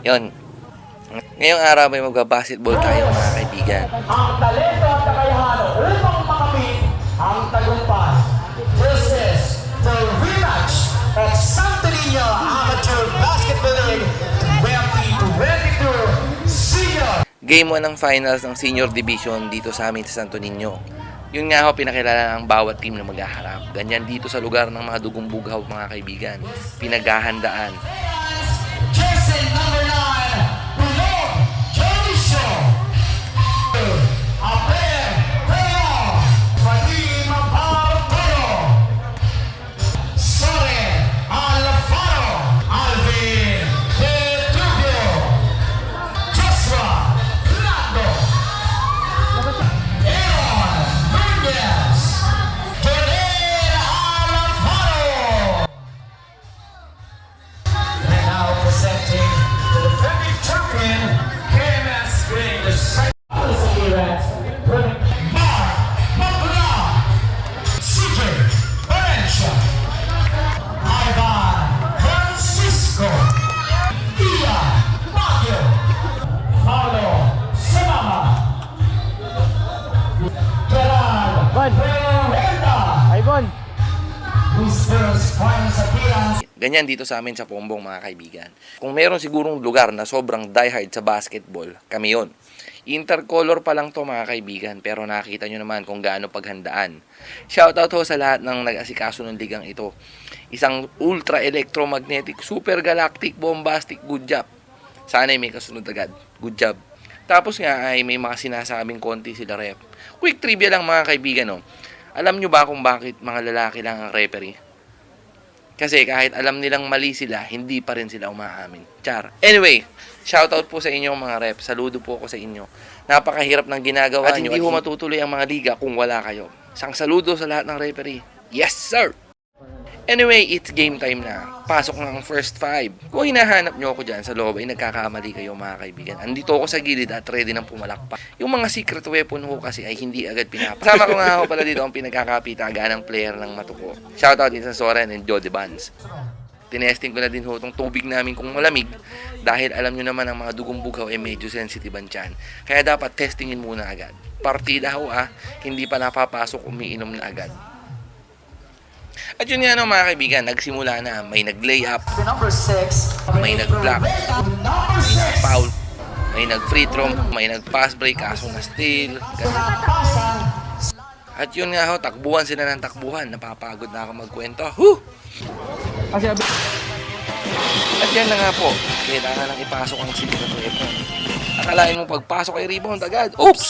Yon. Ngayong araw may magbabasketball tayo mga kaibigan. ang talento at kakayahan upang makamit ang tagumpay. This is the rematch of Santo Niño Amateur Basketball League 2022 Senior. Game 1 ng finals ng senior division dito sa amin sa Santo Niño. Yun nga ho, pinakilala ng bawat team na maghaharap. Ganyan dito sa lugar ng mga dugong bughaw mga kaibigan. Pinaghahandaan. Mr. Finals appearance. Ganyan dito sa amin sa Pombong mga kaibigan. Kung meron sigurong lugar na sobrang diehard sa basketball, kami yon. Intercolor pa lang to mga kaibigan, pero nakita nyo naman kung gaano paghandaan. Shoutout ho sa lahat ng nag-asikaso ng ligang ito. Isang ultra electromagnetic, super galactic, bombastic, good job. Sana ay may kasunod agad. Good job. Tapos nga ay may mga sinasabing konti sila rep. Quick trivia lang mga kaibigan no. Alam nyo ba kung bakit mga lalaki lang ang referee? Kasi kahit alam nilang mali sila, hindi pa rin sila umaamin. Char. Anyway, shoutout po sa inyo mga rep. Saludo po ako sa inyo. Napakahirap ng ginagawa At hindi ho matutuloy ang mga liga kung wala kayo. Isang saludo sa lahat ng referee. Yes, sir! Anyway, it's game time na. Pasok na ang first five. Kung hinahanap nyo ako dyan sa loob ay nagkakamali kayo mga kaibigan. Andito ako sa gilid at ready nang pumalakpak. Yung mga secret weapon ho kasi ay hindi agad pinapa. Kasama ko nga ho pala dito ang pinagkakapitagan ng player ng matuko. Shoutout din sa Soren and Jody Vance. Tinesting ko na din ho itong tubig namin kung malamig dahil alam nyo naman ang mga dugong bugaw ay medyo sensitive ang tiyan. Kaya dapat testingin muna agad. Partida ho ah, hindi pa napapasok umiinom na agad. At yun nga no, mga kaibigan, nagsimula na. May nag-lay up, The number 6, May nag-block. Number may 6, nag-foul, may nag-free throw, may nag-pass break, kaso na steal. At yun nga ho, takbuhan sila ng takbuhan. Napapagod na ako magkwento. Abi... At yan na nga po, kailangan nang ipasok ang secret weapon. Akalain mo pagpasok ay rebound agad. Oops!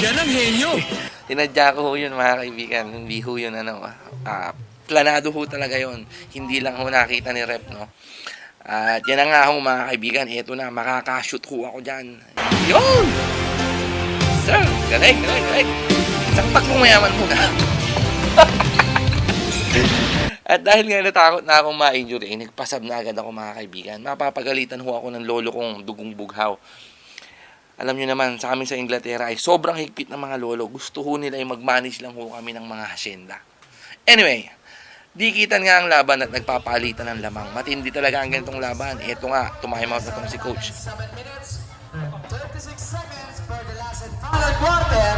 Yan ang henyo! Tinadya ko ho yun mga kaibigan. Hindi ho yun ano. ah, planado ho talaga yun. Hindi lang ho nakita ni Rep, no? At yan na nga ho mga kaibigan. Ito na, makakashoot ho ako dyan. Yun! Sir, galing, galing, galing. Isang takbong mayaman muna. At dahil nga natakot na akong ma-injury, eh, nagpasab na agad ako mga kaibigan. Mapapagalitan ho ako ng lolo kong dugong bughaw. Alam nyo naman, sa amin sa Inglaterra ay sobrang higpit ng mga lolo. Gusto ho nila ay mag-manage lang ho kami ng mga hasyenda. Anyway, dikitan nga ang laban at nagpapalitan ng lamang. Matindi talaga ang ganitong laban. Ito nga, time out na tong si coach. 36 seconds for the last and final quarter.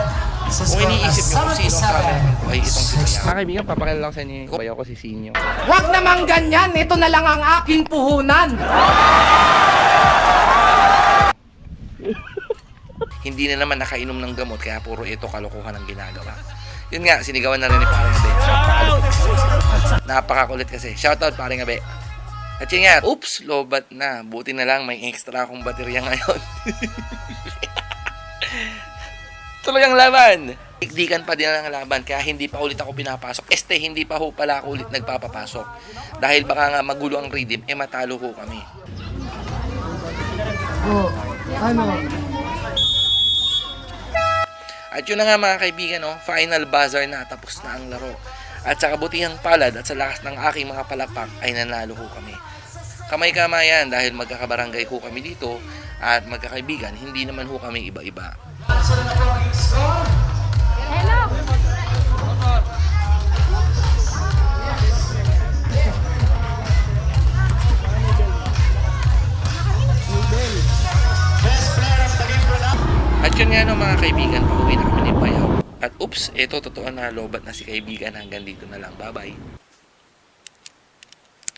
Kung iniisip nyo kung sino ang camera ko ay itong si Kaya. Mga kaibigan, papakilala lang sa inyo. Bayaw ko si Sinyo. Huwag namang ganyan! Ito na lang ang aking puhunan! Hindi na naman nakainom ng gamot kaya puro ito kalokohan ang ginagawa. Yun nga, sinigawan na rin ni Paring Abe. Napakakulit kasi. Shoutout Paring Abe. At yun nga, oops, lobat na. Buti na lang may extra akong baterya ngayon. Tuloy ang laban. Dikdikan pa din ang laban kaya hindi pa ulit ako pinapasok. Este, hindi pa ho pala ako ulit nagpapapasok. Dahil baka nga magulo ang rhythm, eh matalo ho kami. Oh, ano? At yun na nga mga kaibigan, no? final buzzer na, tapos na ang laro. At sa kabutihang palad at sa lakas ng aking mga palakpak ay nanalo ho kami. Kamay-kamayan dahil magkakabarangay ho kami dito at magkakaibigan, hindi naman ho kami iba-iba. Sila na At yun nga no mga kaibigan, pauwi na kami ni Bayaw. At oops, ito totoo na lobat na si kaibigan hanggang dito na lang. Bye-bye.